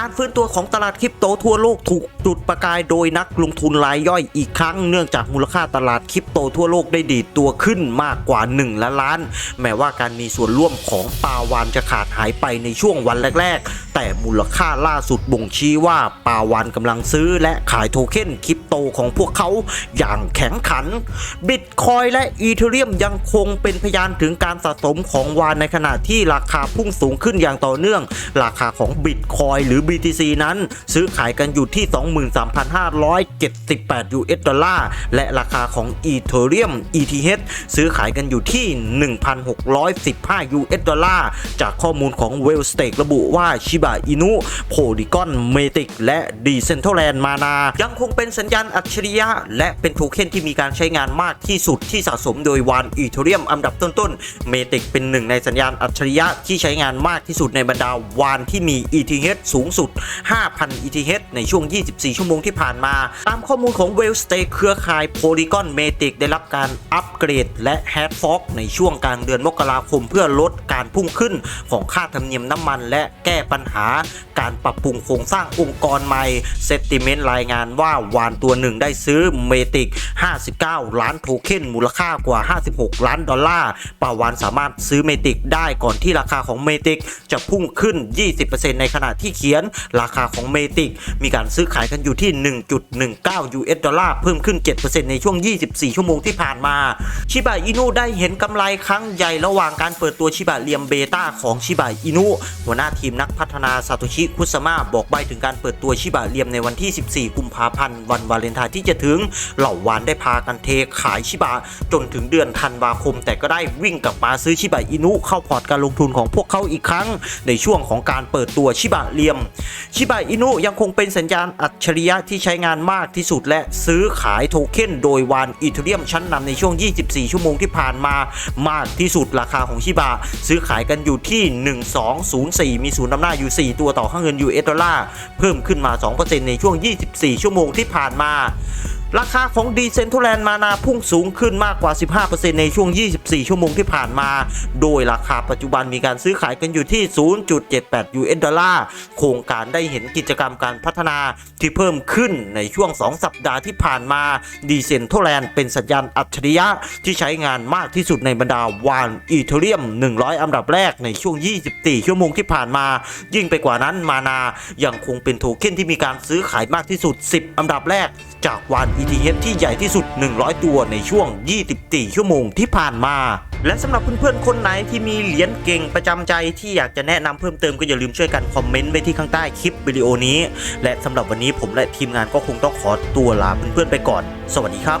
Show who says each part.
Speaker 1: การฟื้นตัวของตลาดคริปโตทั่วโลกถูกจุดประกายโดยนักลงทุนรายย่อยอีกครั้ง เนื่องจากมูลค่าตลาดคริปโตทั่วโลกได้ดีดตัวขึ้นมากกว่า1ล้านล้าน แม้ว่าการมีส่วนร่วมของปาวานจะขาดหายไปในช่วงวันแรกๆ แต่มูลค่าล่าสุดบ่งชี้ว่าปาวานกำลังซื้อและขายโทเค็นคริปโตของพวกเขาอย่างแข็งขัน บิตคอยและอีเทเรียมยังคงเป็นพยานถึงการสะสมของวานในขณะที่ราคาพุ่งสูงขึ้นอย่างต่อเนื่อง ราคาของบิตคอยหรือ BTC นั้น ซื้อขายกันอยู่ที่ 23,578 US ดอลลาร์และราคาของอีเทเรียม ETH ซื้อขายกันอยู่ที่ 1,615 US ดอลลาร์จากข้อมูลของ w e l l s t a k e ระบุว่าชิบะอินุโพลิกอนเมติกและ Decentraland Mana ยังคงเป็นสัญญาณอัจฉริยะ และเป็นโทเค็นที่มีการใช้งานมากที่สุดที่สะสมโดยวานอีเทเรียมอันดับต้นๆ เมติกเป็นหนึ่งในสัญญาณอัจฉริยะที่ใช้งานมากที่สุดในบรรดาวานที่มี ETH สูงสุด 5,000 ETH ในช่วง 24 ชั่วโมงที่ผ่านมา ตามข้อมูลของ w e l l s t a k e เครือข่าย Polygon Matic ได้รับการอัปเกรด และ h a d Fork ในช่วงกลางเดือนมกราคมเพื่อลดการพุ่งขึ้นของค่าธรรมเนียมน้ำมัน และแก้ปัญหาการปรับปรุงโครงสร้างองค์กรใหม่ Sentiment รายงานว่าวานตัวหนึ่งได้ซื้อ Matic 59 ล้านโทเค็นมูลค่ากว่า 56 ล้านดอลลาร์ปาวานสามารถซื้อ Matic ได้ก่อนที่ราคาของ Matic จะพุ่งขึ้น 20%ในขณะที่เขียนราคาของ Matic มีการซื้อขายกันอยู่ที่ 1.19 US ดอลลาร์เพิ่มขึ้น 7%ในช่วง 24 ชั่วโมงที่ผ่านมา ชิบะอินุได้เห็นกำไรครั้งใหญ่ระหว่างการเปิดตัวชิบะเลียมเบต้าของชิบะอินุหัวหน้าทีมนักพัฒนาซาโตชิคุสมาบอกใบถึงการเปิดตัวชิบะเลียมในวันที่ 14 กุมภาพันธ์วันวาเลนไทน์ที่จะถึง เหล่าวานได้พากันเทขายชิบะจนถึงเดือนธันวาคม แต่ก็ได้วิ่งกลับมาซื้อชิบะอินุเข้าพอร์ตการลงทุนของพวกเขาอีกครั้ง ในช่วงของการเปิดตัวชิบะเลียม ชิบะอินุยังคงเป็นสัญญาณอัจฉริยะที่ใช้งานมากที่สุดและซื้อขายโทเค็นโดยวานอีเทเรียมชั้นนำในช่วง 24 ชั่วโมงที่ผ่านมามากที่สุดราคาของชิบะซื้อขายกันอยู่ที่ 1204 มีศูนย์นำหน้าอยู่4 ตัวต่อค่าเงิน US ดอลลาร์เพิ่มขึ้นมา 2%ในช่วง 24 ชั่วโมงที่ผ่านมา ราคาของ Decentraland Mana พุ่งสูงขึ้นมากกว่า 15%ในช่วง 24 ชั่วโมงที่ผ่านมา โดยราคาปัจจุบันมีการซื้อขายกันอยู่ที่ 0.78 US ดอลลาร์ โครงการได้เห็นกิจกรรมการพัฒนาที่เพิ่มขึ้นในช่วง 2 สัปดาห์ที่ผ่านมา Decentraland เป็นสัญญาณอัจฉริยะที่ใช้งานมากที่สุดในบรรดาวานอีเทเรียม 100 อันดับแรกในช่วง 24 ชั่วโมงที่ผ่านมา ยิ่งไปกว่านั้นมานายังคงเป็นโทเค็นที่มีการซื้อขายมากที่สุด 10 อันดับแรกจากวาน ETF ที่ใหญ่ที่สุด 100 ตัวในช่วง 24 ชั่วโมงที่ผ่านมา และสำหรับเพื่อนๆ คนไหนที่มีเหรียญเก่งประจำใจที่อยากจะแนะนำเพิ่มเติมก็อย่าลืมช่วยกันคอมเมนต์ไว้ที่ข้างใต้คลิปวิดีโอนี้ และสำหรับวันนี้ผมและทีมงานก็คงต้องขอตัวลาเพื่อนๆไปก่อน สวัสดีครับ